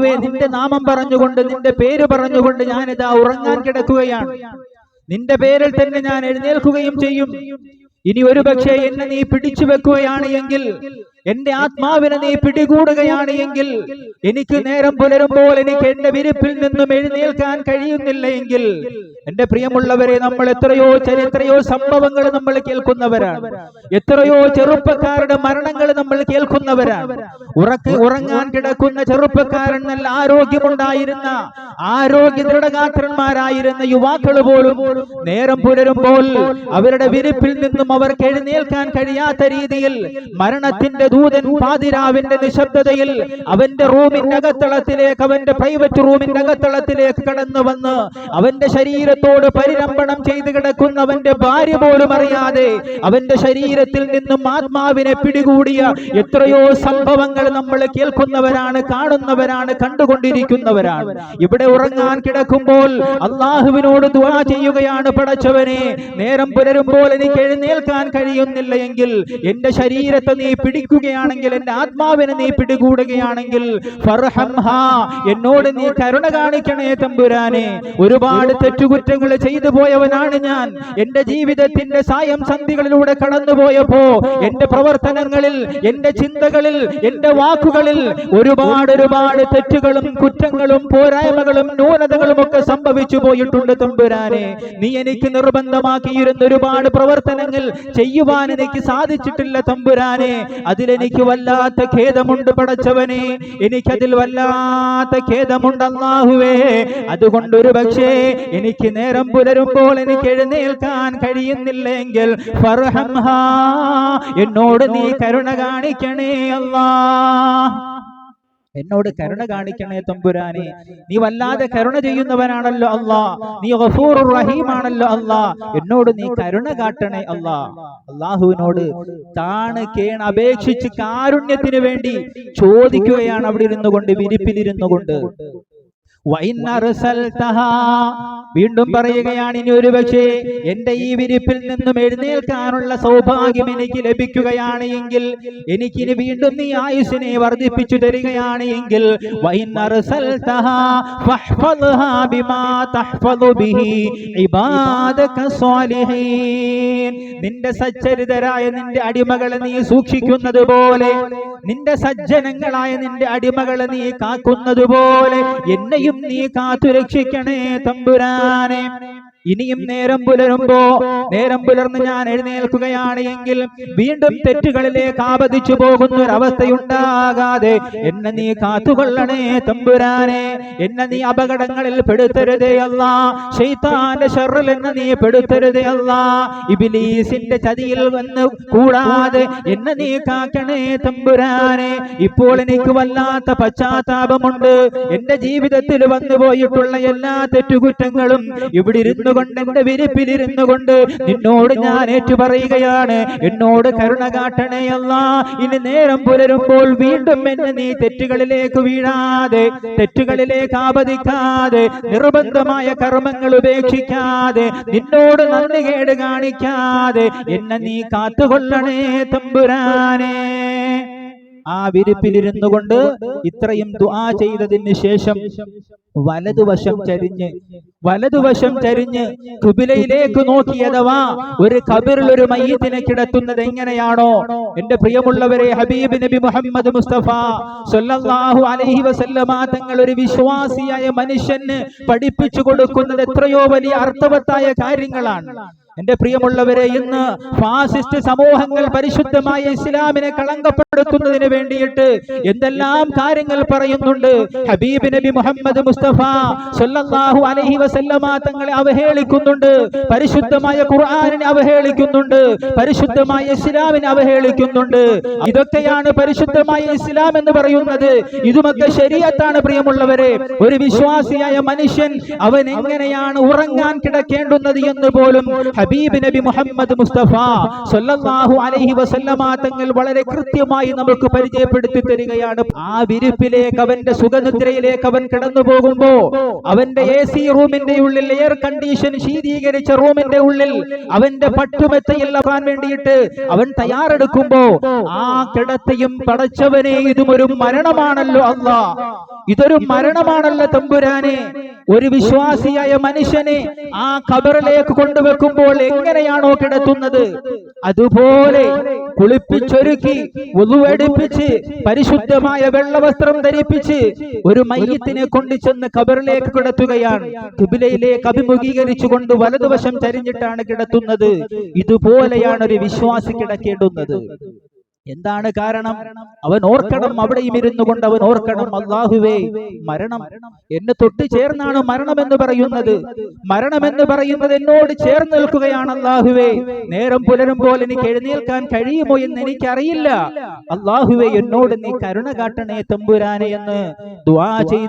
അള്ളാഹുവെ നിന്റെ നാമം പറഞ്ഞുകൊണ്ട് നിന്റെ പേര് പറഞ്ഞുകൊണ്ട് ഞാനിതാ ഉറങ്ങാൻ കിടക്കുകയാണ്. നിന്റെ പേരിൽ തന്നെ ഞാൻ എഴുന്നേൽക്കുകയും ചെയ്യും. ഇനി ഒരു പക്ഷേ എന്നെ നീ പിടിച്ചു വെക്കുകയാണ് എങ്കിൽ എന്റെ ആത്മാവിനെ നീ പിടികൂടുകയാണ് എങ്കിൽ എനിക്ക് നേരം പുലരുമ്പോൾ എനിക്ക് എന്റെ വിരിപ്പിൽ നിന്നും എഴുന്നേൽക്കാൻ കഴിയുന്നില്ല എങ്കിൽ എന്റെ പ്രിയമുള്ളവരെ നമ്മൾ എത്രയോ ചരിത്രയോ സംഭവങ്ങൾ നമ്മൾ കേൾക്കുന്നവരാണ്. എത്രയോ ചെറുപ്പക്കാരുടെ മരണങ്ങൾ നമ്മൾ കേൾക്കുന്നവരാണ്. ഉറക്ക ഉറങ്ങാൻ കിടക്കുന്ന ചെറുപ്പക്കാരൻ നല്ല ആരോഗ്യമുണ്ടായിരുന്ന ആരോഗ്യ ദൃഢഗാത്രന്മാരായിരുന്ന യുവാക്കൾ പോലും നേരം പുലരുമ്പോൾ അവരുടെ വിരിപ്പിൽ നിന്നും അവർക്ക് എഴുന്നേൽക്കാൻ കഴിയാത്ത രീതിയിൽ മരണത്തിന്റെ ദൂതൻ പാതിരാവിന്റെ നിശബ്ദതയിൽ അവന്റെ റൂമിന്റെ അകത്തളത്തിലേക്ക് അവന്റെ പ്രൈവറ്റ് റൂമിന്റെ അകത്തളത്തിലേക്ക് കടന്നു വന്ന് അവന്റെ ശരീരത്തോട് പരിരംഭണം ചെയ്ത് കിടക്കുന്ന അവന്റെ ഭാര്യ പോലും അറിയാതെ അവന്റെ ശരീരത്തിൽ നിന്നും ആത്മാവിനെ പിടികൂടിയ എത്രയോ സംഭവങ്ങൾ നമ്മൾ കേൾക്കുന്നവരാണ് കാണുന്നവരാണ് കണ്ടുകൊണ്ടിരിക്കുന്നവരാണ്. ഇവിടെ ഉറങ്ങാൻ കിടക്കുമ്പോൾ അള്ളാഹുവിനോട് ദുവാ ചെയ്യുകയാണ് പടച്ചവനെ. നേരം പുലരുമ്പോൾ എനിക്ക് എഴുന്നേൽക്കാൻ കഴിയുന്നില്ല എങ്കിൽ എന്റെ ശരീരത്തെ നീ പിടിക്കുകയാണെങ്കിൽ എന്റെ ആത്മാവിനെ നീ പിടികൂടുകയാണെങ്കിൽ എന്നോട് നീ കരുണ കാണിക്കണേ തമ്പുരാനെ. ഒരുപാട് തെറ്റുകുറ്റങ്ങൾ ചെയ്തു പോയവനാണ് ഞാൻ. എന്റെ ജീവിതത്തിന്റെ സായം സന്ധികളിലൂടെ കടന്നുപോയപ്പോ എന്റെ പ്രവർത്തനങ്ങളിൽ എന്റെ ചിന്തകളിൽ എന്റെ വാക്കുകളിൽ ഒരുപാട് ഒരുപാട് തെറ്റുകളും കുറ്റങ്ങളും പോരായ്മകളും ന്യൂനതകളും ഒക്കെ സംഭവിച്ചു പോയിട്ടുണ്ട് തമ്പുരാനെ. നീ എനിക്ക് നിർബന്ധമാക്കിയിരുന്ന ഒരുപാട് പ്രവർത്തനങ്ങൾ ചെയ്യുവാൻ എനിക്ക് സാധിച്ചിട്ടില്ല തമ്പുരാനെ. അതിലെനിക്ക് വല്ലാത്ത ഖേദമുണ്ട് പടച്ചവനെ. എനിക്കതിൽ വല്ലാത്ത ഖേദമുണ്ട് അള്ളാഹുവേ. അതുകൊണ്ട് പക്ഷേ എനിക്ക് നേരം പുലരുമ്പോൾ എനിക്ക് എഴുന്നേൽക്കാൻ കഴിയുന്നില്ലെങ്കിൽ എന്നോട് നീ കരുണ കാണിക്കണേ അല്ലാ. എന്നോട് കരുണ കാണിക്കണേ തമ്പുരാനെ. നീ വല്ലാതെ കരുണ ചെയ്യുന്നവനാണല്ലോ അല്ലാ നീ റഹീമാണല്ലോ അല്ലാ എന്നോട് നീ കരുണ കാട്ടണേ അല്ലാ അള്ളാഹുവിനോട് താണ് കേണ അപേക്ഷിച്ച് കാരുണ്യത്തിന് വേണ്ടി ചോദിക്കുകയാണ് അവിടെ ഇരുന്നു കൊണ്ട് വിരിപ്പിലിരുന്നു കൊണ്ട് വീണ്ടും പറയുകയാണ് ഇനി ഒരു പക്ഷേ എന്റെ ഈ വിരിപ്പിൽ നിന്നും എഴുന്നേൽക്കാനുള്ള സൗഭാഗ്യം എനിക്ക് ലഭിക്കുകയാണ് എങ്കിൽ എനിക്കിനി വീണ്ടും നീ ആയുസിനെ വർദ്ധിപ്പിച്ചു തരികയാണ് എങ്കിൽ നിന്റെ സച്ചരിതരായ നിന്റെ അടിമകളെ നീ സൂക്ഷിക്കുന്നത് പോലെ നിന്റെ സജ്ജനങ്ങളായ നിന്റെ അടിമകളെ നീ കാക്കുന്നത് പോലെ എന്നെയും നീ കാത്തുരക്ഷിക്കണേ തമ്പുരാനെ. ഇനിയും നേരം പുലരുമ്പോ നേരം പുലർന്ന് ഞാൻ എഴുന്നേൽക്കുകയാണ് എങ്കിൽ വീണ്ടും തെറ്റുകളിലേക്ക് ആപതിച്ചു പോകുന്ന ഒരവസ്ഥയുണ്ടാകാതെ എന്നെ നീ കാത്തുകൊള്ളണേ തമ്പുരാനെ. എന്നെ നീ അപകടങ്ങളിൽ പെടുത്തരുതേ അല്ല. ഷെയ്ത്താന്റെ ഷെറിൽ എന്നെ നീ പെടുത്തരുതേ അല്ല. ഇബിലീസിന്റെ ചതിയിൽ വന്ന് കൂടാതെ എന്നെ നീ കാക്കണേ തമ്പുരാനെ. ഇപ്പോൾ എനിക്ക് വല്ലാത്ത പശ്ചാത്താപമുണ്ട്. എന്റെ ജീവിതത്തിൽ വന്നു പോയിട്ടുള്ള എല്ലാ തെറ്റുകുറ്റങ്ങളും ഇവിടെ ഇരുന്നു കൊണ്ട് എന്റെ വിരിപ്പിലിരുന്നു കൊണ്ട് നിന്നോട് ഞാൻ ഏറ്റു പറയുകയാണ് എന്നോട് കരുണ കാട്ടണേയല്ല. ഇനി നേരം പുലരുമ്പോൾ വീണ്ടും എന്നെ നീ തെറ്റുകളിലേക്ക് വീഴാതെ തെറ്റുകളിലേക്ക് ആപതിക്കാതെ നിർബന്ധമായ കർമ്മങ്ങൾ ഉപേക്ഷിക്കാതെ നിന്നോട് നന്ദി കേട് കാണിക്കാതെ എന്നെ നീ കാത്തുകൊള്ളണേ തമ്പുരാനേ. ആ വിരിപ്പിലിരുന്നു കൊണ്ട് ഇത്രയും ദുആ ചെയ്തതിന് ശേഷം വലതുവശം ചരിഞ്ഞ് വലതുവശം ചരിഞ്ഞ് കുബിലയിലേക്ക് നോക്കി അഥവാ ഒരു കബിറിൽ ഒരു മയ്യത്തിനെ കിടത്തുന്നത് എങ്ങനെയാണോ? എന്റെ പ്രിയമുള്ളവരെ ഹബീബ് നബി മുഹമ്മദ് മുസ്തഫ സല്ലല്ലാഹു അലൈഹി വസല്ലമ തങ്ങൾ ഒരു വിശ്വാസിയായ മനുഷ്യന് പഠിപ്പിച്ചു കൊടുക്കുന്നത് എത്രയോ വലിയ അർത്ഥവത്തായ കാര്യങ്ങളാണ്. എന്റെ പ്രിയമുള്ളവരെ ഇന്ന് ഫാസിസ്റ്റ് സമൂഹങ്ങൾ പരിശുദ്ധമായ ഇസ്ലാമിനെ കളങ്കപ്പെടുത്തുന്നതിന് വേണ്ടിയിട്ട് എന്തെല്ലാം കാര്യങ്ങൾ പറയുന്നുണ്ട്. ഹബീബ് നബി മുഹമ്മദ് മുസ്തഫ സല്ലല്ലാഹു അലൈഹി വസല്ലമ തങ്ങളെ അവഹേളിക്കുന്നുണ്ട്. പരിശുദ്ധമായ ഖുർആനിനെ അവഹേളിക്കുന്നുണ്ട്. പരിശുദ്ധമായ ഇസ്ലാമിനെ അവഹേളിക്കുന്നുണ്ട്. ഇതൊക്കെയാണ് പരിശുദ്ധമായ ഇസ്ലാം എന്ന് പറയുന്നത്. ഇതുമൊക്കെ ശരിയത്താണ് പ്രിയമുള്ളവരെ. ഒരു വിശ്വാസിയായ മനുഷ്യൻ അവൻ എങ്ങനെയാണ് ഉറങ്ങാൻ കിടക്കേണ്ടുന്നത് എന്ന് പോലും ഹബീബ് നബി മുഹമ്മദ് മുസ്തഫ സല്ലല്ലാഹു അലൈഹി വസല്ലമ തങ്ങൾ വളരെ കൃത്യമായി നമുക്ക് പരിചയപ്പെടുത്തി തരികയാണ്. ആ വിരിപ്പിലേക്ക് അവന്റെ സുഖനിദ്രയിലേക്ക് അവൻ കടന്നു പോകുമ്പോ അവന്റെ എ സി റൂമിന്റെ ഉള്ളിൽ എയർ കണ്ടീഷൻ ശീതീകരിച്ച റൂമിന്റെ ഉള്ളിൽ അവന്റെ പട്ടുമെത്തയിൽ അവാൻ വേണ്ടിയിട്ട് അവൻ തയ്യാറെടുക്കുമ്പോ ആ കിടത്തയും പടച്ചവനെ ഇതും മരണമാണല്ലോ അല്ല. ഇതൊരു മരണമാണല്ലോ തമ്പുരാനെ. ഒരു വിശ്വാസിയായ മനുഷ്യനെ ആ കബറിലേക്ക് കൊണ്ടുവെക്കുമ്പോൾ എങ്ങനെയാണോ കിടത്തുന്നത് അതുപോലെ കുളിപ്പിച്ചൊരുക്കി ഒതുവെടുപ്പിച്ച് പരിശുദ്ധമായ വെള്ളവസ്ത്രം ധരിപ്പിച്ച് ഒരു മയ്യത്തിനെ കൊണ്ടു ചെന്ന് കബറിലേക്ക് കിടത്തുകയാണ്. കിബിലയിലേക്ക് അഭിമുഖീകരിച്ചുകൊണ്ട് വലതുവശം ചരിഞ്ഞിട്ടാണ് കിടത്തുന്നത്. ഇതുപോലെയാണ് ഒരു വിശ്വാസി കിടക്കേണ്ടുന്നത്. എന്താണ് കാരണം? അവൻ ഓർക്കണം അവിടെയും ഇരുന്നു കൊണ്ട് അവൻ ഓർക്കണം അള്ളാഹുവേ മരണം എന്നെ തൊട്ട് ചേർന്നാണ് മരണം എന്ന് പറയുന്നത്. മരണം എന്ന് പറയുന്നത്. എന്നോട് ചേർന്ന് നിൽക്കുകയാണ് അള്ളാഹുവേ. നേരം പുലരുമ്പോൾ എനിക്ക് എഴുന്നേൽക്കാൻ കഴിയുമോ എന്ന് എനിക്കറിയില്ല. അള്ളാഹുവേ എന്നോട് നീ കരുണ കാട്ടണേ തമ്പുരാനെ എന്ന് ദ്വാ ചെയ്ത്